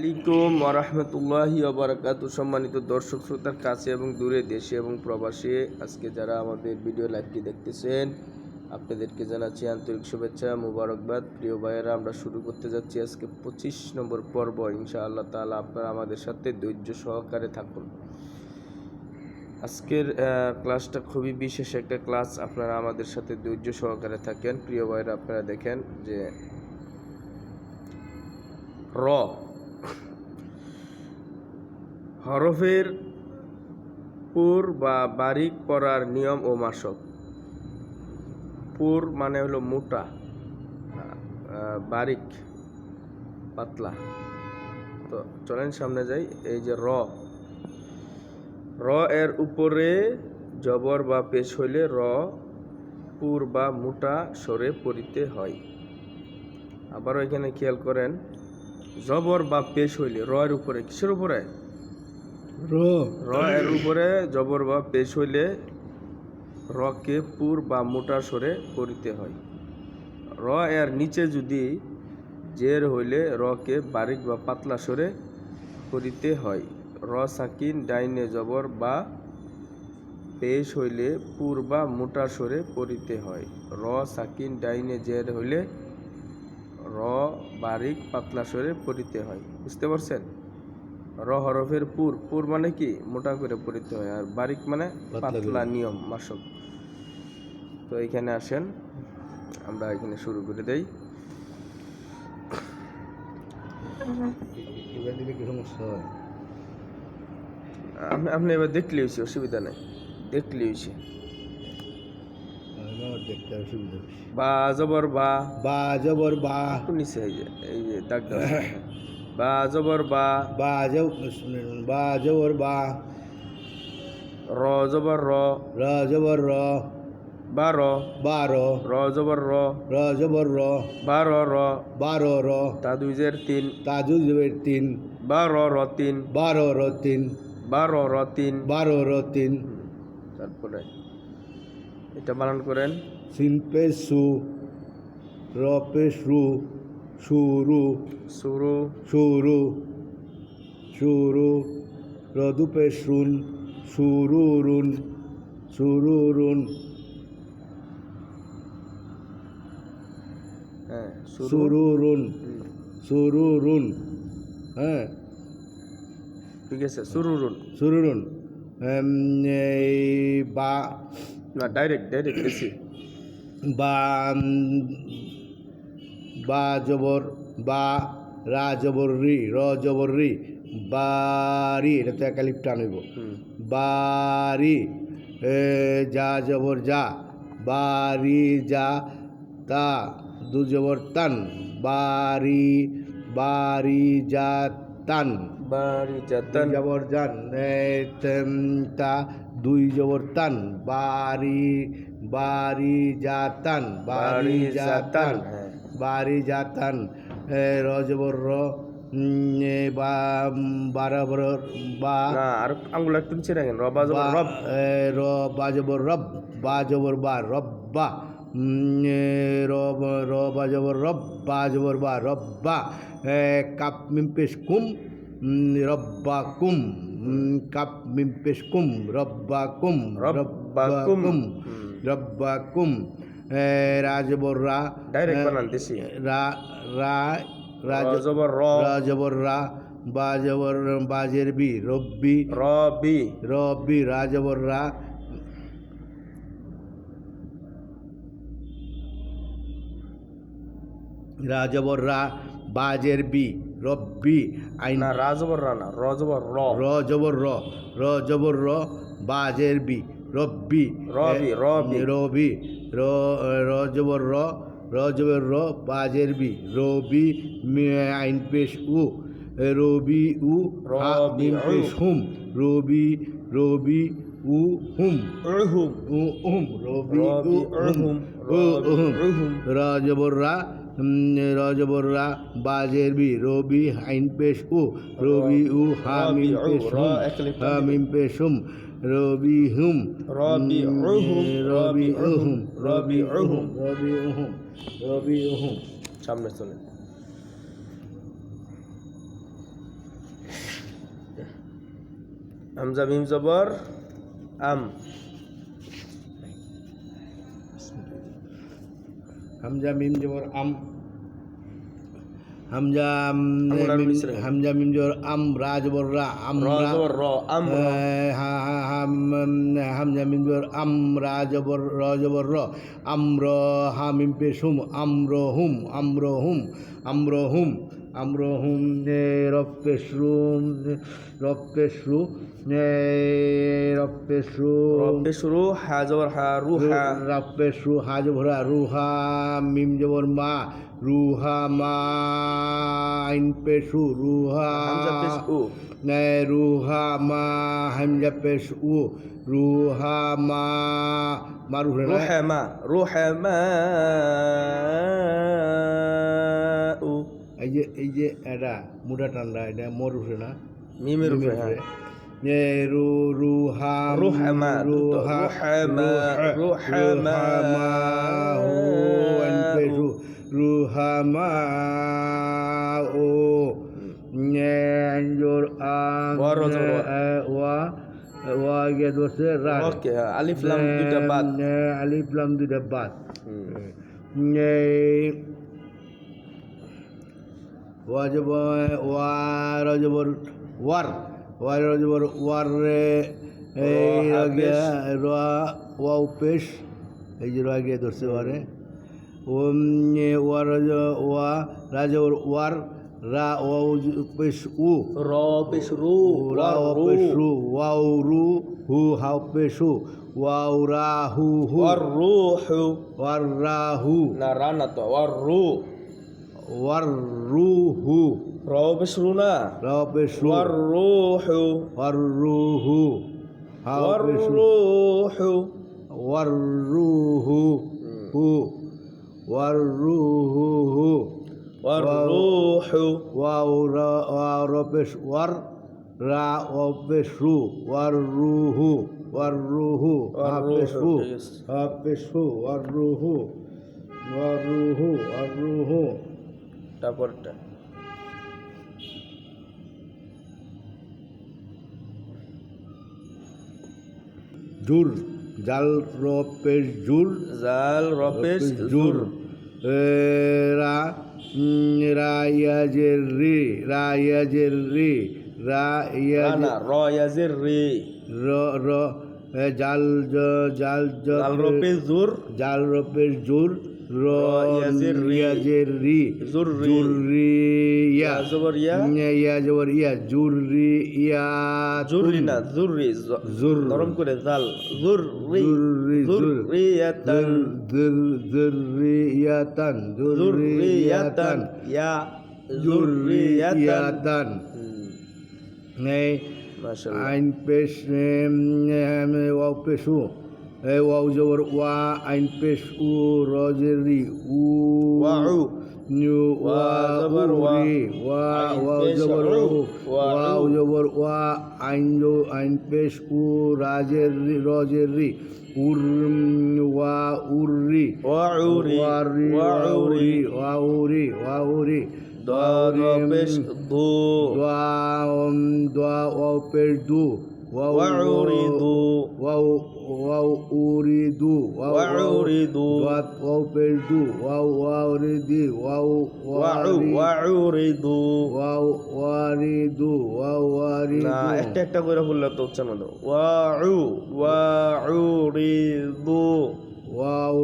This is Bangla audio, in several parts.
আলাইকুম ওরহমতুল্লাহি ওবরাকাতু। সম্মানিত দর্শক, শ্রোতার কাছে এবং দূরে দেশে এবং প্রবাসে আজকে যারা আমাদের ভিডিও লাইভটি দেখতেছেন, আপনাদেরকে জানাচ্ছি আন্তরিক শুভেচ্ছা, মুবারকবাদ। প্রিয় ভাইয়েরা, আমরা শুরু করতে যাচ্ছি আজকে পঁচিশ নম্বর পর্ব। ইনশাআল্লাহ তাআলা আপনারা আমাদের সাথে ধৈর্য সহকারে থাকুন। আজকের ক্লাসটা খুবই বিশেষ একটা ক্লাস। আপনারা আমাদের সাথে ধৈর্য সহকারে থাকেন। প্রিয় ভাইয়েরা, আপনারা দেখেন যে র হরফের পুর বা বারিক পড়ার নিয়ম ও মাসক। পুর মানে হলো মোটা বারিক, পাতলা। তো চলেন সামনে যাই, এই যে র। র এর উপরে জবর বা পেশ হইলে র, পুর বা মোটা সরে পড়িতে হয়। আবারও এখানে খেয়াল করেন, জবর বা পেশ হইলে র এর উপরে, কিসের উপরে? র। র এর উপরে জবর বা পেশ হইলে রকে পুর বা মোটা সরে পড়িতে হয়। র এর নিচে যদি জের হইলে রকে বারিক বা পাতলা সরে পড়িতে হয়। র সাকিন, ডাইনে জবর বা পেশ হইলে পুর বা মোটা সরে পড়িতে হয়। র সাকিন, ডাইনে জের হইলে র বারিক পাতলা সরে পড়িতে হয়। বুঝতে পারছেন? র হরফের পুর পুর মানে কি? মোটা করে পড়িতে হয়। আর বারিক মানে পাতলা নিয়ম মাসক। তো এখানে আসেন। আমরা এখানে শুরু করে দেই। আপনি আপনি এবার দেখলে হয়েছে অসুবিধা নেই। দেখলে হয়েছে দেখতে অসুবিধা বা জবর বা। বা জবর বা। নিচে এই যে এই যে দাগ। বা জবর বা। বা জব বা জবর বা। র জবর র। র জবর র। বা র। বারো র। জবর র। র জবর র। বা র বারো র তা দুইজের তিন। তাজু জবের তিন। বা র তিন। বারো র তিন। বা র র তিন। বারো র তিন। তারপরে এটা বানান করেন। সিন পে সু র পে সু শুরু। শুরু। শুরু। শুরু। রদু পে শুন শুরুরুন শুরুরুন হ্যাঁ শুরু। শুরুরুন হুম, শুরুরুন হ্যাঁ। ঠিক আছে এম, এই বা। না ডাইরেক্ট ডাইরেক্ট বেশি। বা বা জবর বা রা জবর রি র জবর রি বারি এটা তো একালিপ টান হইব বারি যা জবর যা বারি যা তা দু জবর তান বারি বারি যা তান বাড়ি তিন। যাতান জবর জান তা দুই জবর তান বারি বারি যা তান বারি যা তান। হ্যাঁ। বারি জাতান এ, র জবর র উম, এ, বা বারাবর আর আঙ্গুল একটু নিচে রাখেন। রবা। রব র রব। রব্বা। র রব। রব্বা। কাপ কুম রব্বা কুম। কাপ মিম কুম রব্বা কুম রব্বাকুম। হুম। রব্বা কুম। এ, রা জবর রা ডাইরেক্ট বানান দেশি রা রা রা র জ- জবর র রা জবর রা বা জবর বাজের বি রব্বি। রবি রব্বি রা জবর রা রা রা বাজের বি রব্বি আইন। না রা না র জবর র র র র র বাজের বি। রব্বি রবি, রবি। রবি র র জবর র র জবর র বাজের বি রবি আইন পেশ উ রবি উ মিম পেশ হুম রবি রবি উ হুম। উহুম উ হুম রবি উ হুম। উ হুম। র জবর রা উম, র জবর রা বাজের বি রবি আইন পেশ উ রবি উ হা রবি, মিম উ, রবিহুম। রবিউহুম রবিউহুম রবিউহুম রবিউহুম রবিউহুম। সামনে চলে। হামজা মিম জবর আম। হামজা মিম জবর আম। হামজা। হামজা মিমজর আম রাজবর রা আম র র আম র। Eh, ha- ha- ham- um, Hamza মিম আম রা জবর র জবর র আমর আম্র হুম আম্র হুম আমর হুম আমর হুম এ, রব পেশ রু রব পেশ রু এ, রব পেশ রু র পেশ রু হা জবর হা রু হা রব পেশ রু হা জবর হা রুহা মিম জবর মা রুহা মা আইন পেশু রুহা। নে রুহা মা হামজা পেশ উ রুহা মা। মারু রু হা মা রু হা মা। এই যে এই যে এটা মুডা টান্ডা এটা মর উঠে না মিমের উপরে হ্যাঁ নে রু রুহা রুহামা, রুহা রুহামা, রুহামা। হু আইন পেশু রুহামা ও নে আঞ্জুর আং ওয়া র জবর ওয়া। এ, ওয়া ওয়া গিয়ে দোষে রা ওকে আলিফ লাম দুইটা বাদ নে, আলিফ লাম দুইটা বাদ হুম। নে ওয়া জবর ওয়া র জবর ওয়ার ওয়া র জবর ওয়ার রে এই র, হা, রা ওয়াও পেশ এই যে রা ধরছে ওয়ারে। ও ওয়া র ওয়া রা ওয়ার রা ওয়াও পেশ উ। র পেশ রু রা ওয়া রু। পেশ রু ওয়াও রু হু হাও পেশ হু। ওয়াও রা হু হু। ওয়ার রুহু ওয়ার রা হু। না রা না তো ওয়ার রু। ওয়ার রু হু র পেশ রু না রা পেশ রু ওয়ার রুহু ওয়ার রু হু। হাও ওয়ার রুহু ওয়ার রু হু ওয়ার রু হু ওয়ার রুহু ওয়াও রা ওয়াও রা পেশ ওয়ার রা ও পেশ রু ওয়ার রু ওয়ার রুহু, পেশ ওয়ার তারপরটা। জুর জাল র পেশ জুর জাল র পেশ জুর। রা উম, রা ইয়াজের রি রা ইয়াজের রি। রা র জাল জাল জাল র পেশ জুর। জাল র পেশ জুর। র ইয়াজের রি। ইয়াজের রি জুর রি। জুর রি ইয়া ইয়া জবর ইয়া ইয়া জবর ইয়া জুর ইয়া না জুররি জ- জুর নরম করে জাল জুর। জুররিয়াতান জুরিয়াতান জুররিয়াতান ইয়া জুরিয়াতান হুম, আইন পেশ পেশু এ ওয়াও জবর ওয়া আইন পেশ উ রজেরি উ ওয়াউ নিউ ওয়া জবর ওয়া। জবর ওয়াউ। জবর ওয়া আইন আইন পেশ উ রাজের রজের রি উর ওয়া উরি ওয়াউরি ওয়াউরি ওয়াউরি ওয়াউরি দার পেশ দু দোয়া দোয়া ওয়াও পেশ দু ওয়ারিদু ওয়ারিদু না একটা একটা করে বললে তো উচ্চারণ দাও ওয়াউ ওয়াউরিদু ওয়াও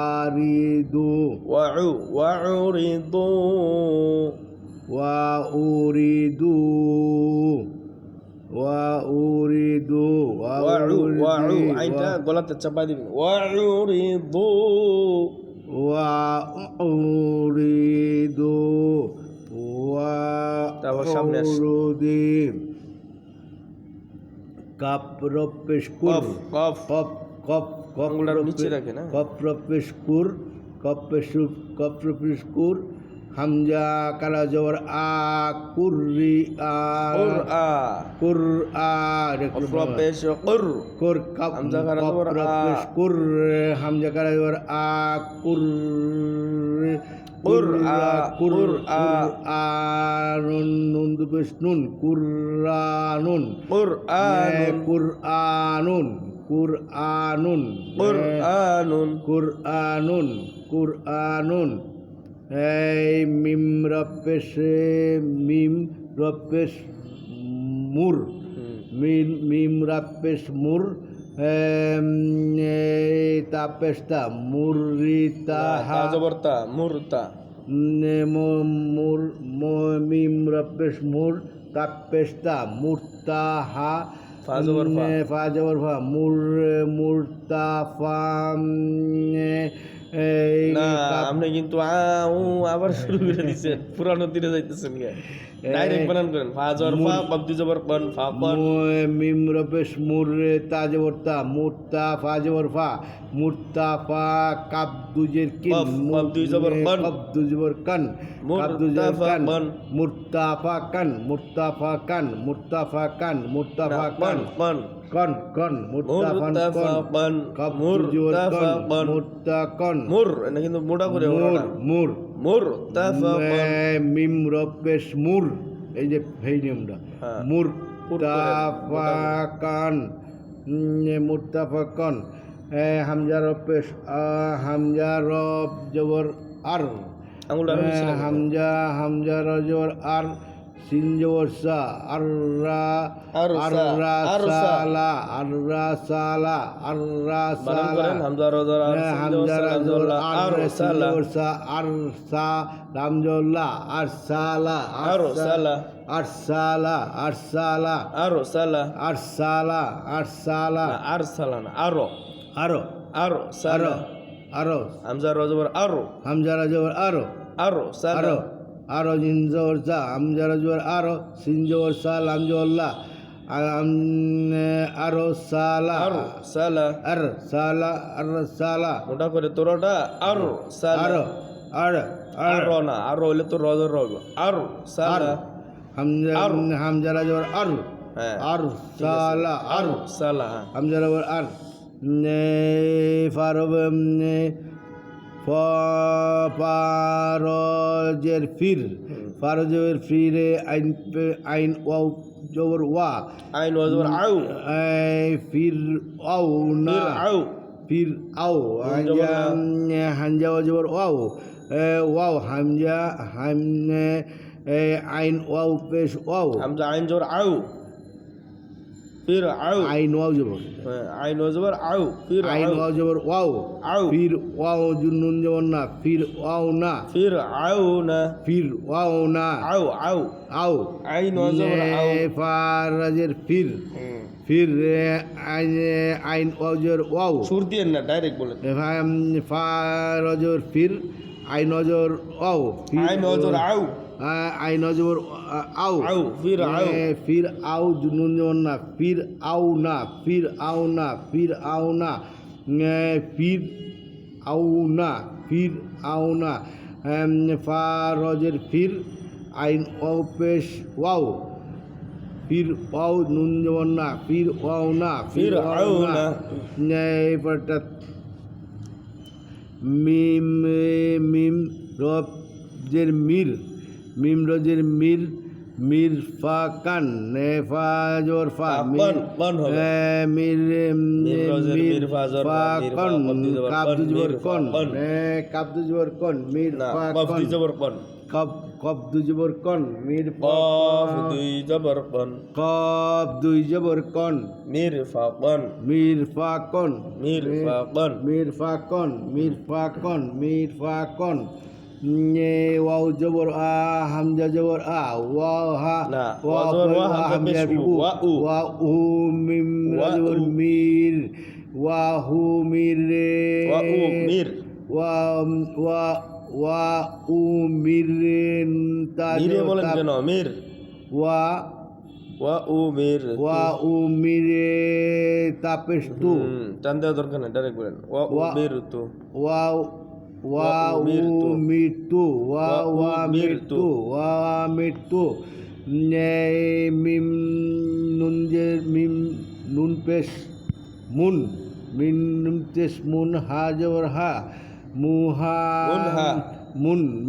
আরিদু ওয়াউ গলাতে চাপাই দিবেন ওয়াউরিদু ওয়াউরিদু তারপর সামনে আস। ওয়াউরুদি কাপ রপেশ কফ কফ কপ আঙুলটা রপে- নিচে রাখে না? কপ রপেশ পেশু হামজা কালা জবর আ কুররি আ কুরআ কুর আ পেশ কুর। কুর কাপ হামজা কালা জবর আ। কুর হামজা কালা জবর আ কুর কুরআ কুর কুরআ আনুন নুন দুপেশ নুন কুরআনুন কুরআনুন কুরআনুন কুরআনুন কুরআনুন কুরআনুন কুরআনুন এই মিম রপেশ মিম রপেশ মুর মিম মিম রাপেশ মুর তাপেশতা মুরিতা জবরতা মুরতা। মুর মিম রপেশ মুর তাপেশতা মুরতা হা ফা জবর ফা। ফা জবর ফা মুর মুরতা ফা নে, এই না আপনি কিন্তু আউ আবার শুরু করে দিছেন। পুরানো দিনে যাইতেছেন গে ডাইরেক্ট বানান করেন। ফা জবর ফা কবদি জবর কন ফা কন মিম রপেশ মুর তাজবর্তা মুরতা ফাজবর ফা মুরতা ফা কাপ দুজের কিন। কফ, কফ জবর কন। কপ দুজবর কান। কাপ মুরতাফা কান। কন। মুরতাফা কান। মুরতাফা কান। মুরতাফা কান মুরতাফা কন। কান কন কন কন মুরতাফান মুরতাফা কন কন কাপ দুজবর মুরতাফা কন কন মুরতা কন মুর এটা কিন্তু মোটা করে মুর মুর। মুরতাফা কন মে- মিম রপেশ মুর। এই যে এই নিয়মটা। হ্যাঁ। মুর পুট করে, মুতাফাকান মুতাফাকান হামজা রপেশ হামজা রব জবর আর। হামজা হামজা রজবর আর। সিন জবর সা আররা আরসা, আররা আরসা। সালা আররা সালা আররা বানান সালা। করেন হামজা রজর আর হ্যাঁ, আর। আর। আর রামজল্লা আর আর। আর আর। হামজা রজবর আরও। আরও। আরও আরও জিনজোর সা হামজা রাজর আরও সিনজোর সা লামজল্লা আরও সালা আরও সালা। আর সালা আর সালা। মোটা করে তোরটা আরও সালা। আরও আর আর। না আরও হইলে তো রজর রব। আরও সালা। হামজা। হামজা রাজর আর। হ্যাঁ। আর সালা আর সালা হ্যাঁ। হামজা রাজর আর। ফারব ফারজের ফির ফারজের ফিরে আইন আইন ওয়াও জবর ওয়া। আইন ওয়াজবর আউ। এই ফির আও না। আউ। ফির আও। হামজা হামজা জবর ওয়াও ওয়াও। হামজা হাম আইন ওয়াও পেশ ওয়াও। হামজা আইন জবর আউ। ফির আউ। আইন ওয়াও জবর। হ্যাঁ, আইন ওয়াজবর আউ ফির আইন আউ। ওয়াও জবর ওয়াও। আউ। ফির ওয়াও জুনুন জবর না ফির ওয়াও না। ফির আউ না। ফির ওয়াও না। আউ আউ। আও আইন ওয়াজবর আউ। নে ফারাজের ফির। হুম। ফির এ, আইন ওয়াও জবর ওয়াও। সুর দিয়ে না ডাইরেক্ট বলে। ফারজর ফির আইন ওয়াও। ফির আইন ওয়াজবর আউ। আ- আইন ওজর আও। আউ ফির আউ ফির জবর না ফির আও না ফির না ফির আও না ফির না ফির আও না ফির আইন ও পেশ ওয়াও। ফির ওয়াও নুন জবর না ফির ওয়াও না ফির আউ না। মিম মিম ফা জোর মির। এ, মির মির মির মির, ফা মির মির ফা, কন কন। এ, কাপ দুজবর কন মির না ফা কফ কন দুই জবর কন মির কফ দুই জবর কন কপ দুই জবর কন মির ফা কন মির ফা কন মির ফা কন মির ফা কন মির ফা কন মির ফা কন নে ওয়াও জবর আ হামজা জবর আ ওয়াও হা না, ওয়া ওয়া জবর ওয়া, ওয়া হামজা উ ওয়া উ। ওয়া মিম ওয়া জবর মির ওয়া হু মির রে ওয়া উ মির ওয়া ওয়া ওয়া উ মির তা মিরে বলেন কেন মির ওয়া ওয়া উ মির ওয়া উ মিরে তাপেশ তু টান দেওয়া দরকার নেই ডাইরেক্ট বলেন ওয়া উ ওয়া- মির তু ওয়া ওয়া উ মৃত্যু। মৃত্যু ওয়া ওয়া উ ওয়া মৃত্যু। মৃত্যু ওয়া মৃত্যু নে মিম নুন যে মিম নুন পেশ মুন মিন নুন পেশ মুন হা জবর হা মুহা মুনহা। মুন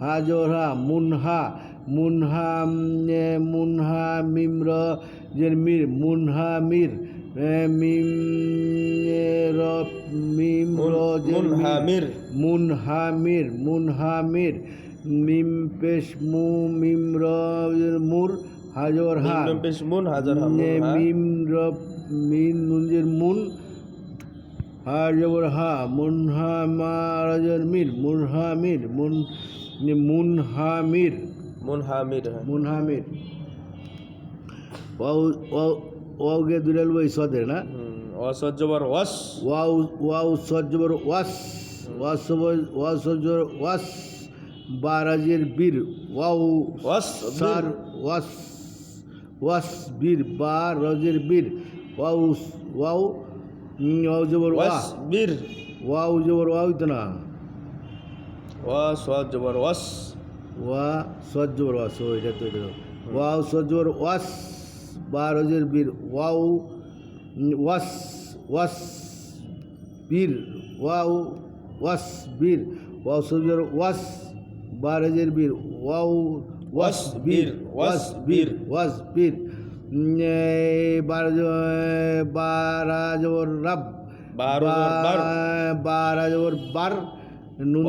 হাজরা মুনহা মুনহা মুনহা মিম র জের মির মুনহা মির মিম মিম র জের মির মুনহামির। মুনহামির মিম পেশ মু মিম র মুর হাজর হা মিম পেশ মুন হাজার হা মুন নে মিম র মিন নুনজের মুন হাজর হা মুনহা মারাজের মির মুনহামির মুন নে মুনহামির। মুন হামির হ্যাঁ। মুনহামির। ওয়াও ওয়াও গে দুলাল বই সদের না? অসহ্যবার ওয়াস। ওয়াও ওয়াও সজ্জবর ওয়াস। ওয়াস ওয়াস সজ্জবর ওয়াস। বারাজের বীর ওয়াও ওয়াস সার ওয়াস ওয়াস বীর বা রজের বীর। ওয়াও উম, ওয়াও জবর ওয়াস বীর। ওয়াও জবর ওয়াও তো না ওয়াস অসহ্যবার ওয়াস। ওয়া ওয়াস ও এটা তো এটা। ওয়াও সজ্জবর ওয়াস বা রজের বীর। ওয়াও ওয়াস ওয়াস বীর। ওয়াও ওয়াস বীর। ওয়াও সজ্জবর ওয়াস বা রজের বীর। ওয়াও ওয়াস বীর ওয়াস বীর ওয়াস বীর। বারা জবর রাব। বার। জবর বার। নুন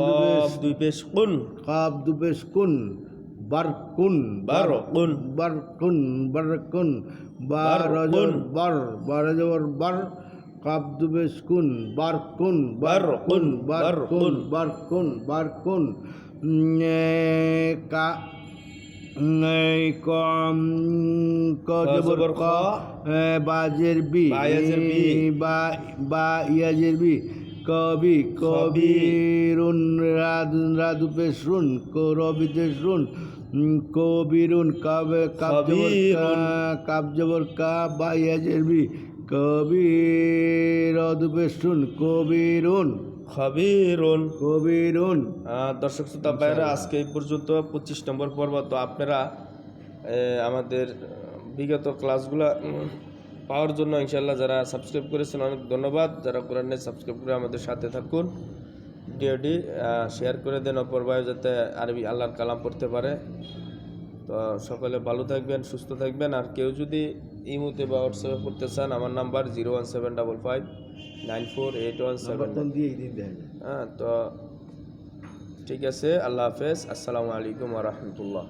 দুই পেশ কুন কাব দুপেশ কুন বারকুন বারকুন। বারকুন বারকুন। বারজর বার বারজর বার কাব দুপেশ কুন বারকুন বারকুন বারকুন বারকুন বারকুন কা জবর ক বাজের বি বা ইয়াজের বি। কবি কবিরুন রাদু পেশরুন করবিতে শুন কবিরুন কাবে কাব জবর কা কাব জবর কা বা ইয়াজের বি কবির রদু পেশরুন কবিরুন। খবিরুন কবিরুন দর্শক শ্রোতা ভাইরা আজকে এই পর্যন্ত পঁচিশ নম্বর পর্ব। তো আপনারা আমাদের বিগত ক্লাসগুলো পাওয়ার জন্য ইনশাল্লাহ যারা সাবস্ক্রাইব করেছেন অনেক ধন্যবাদ। যারা করেন নাই সাবস্ক্রাইব করে আমাদের সাথে থাকুন। ভিডিওটি শেয়ার করে দেন অপর ভাই যাতে আরবি আল্লাহর কালাম পড়তে পারে। তো সকলে ভালো থাকবেন সুস্থ থাকবেন। আর কেউ যদি ইমুতে বা হোয়াটসঅ্যাপে পড়তে চান আমার number zero one seven double five nine four eight one seven বর্তন দিয়ে দিন হ্যাঁ তো ঠিক আছে আল্লাহ হাফেজ। আসসালামু আলাইকুম রহমতুল্লাহ।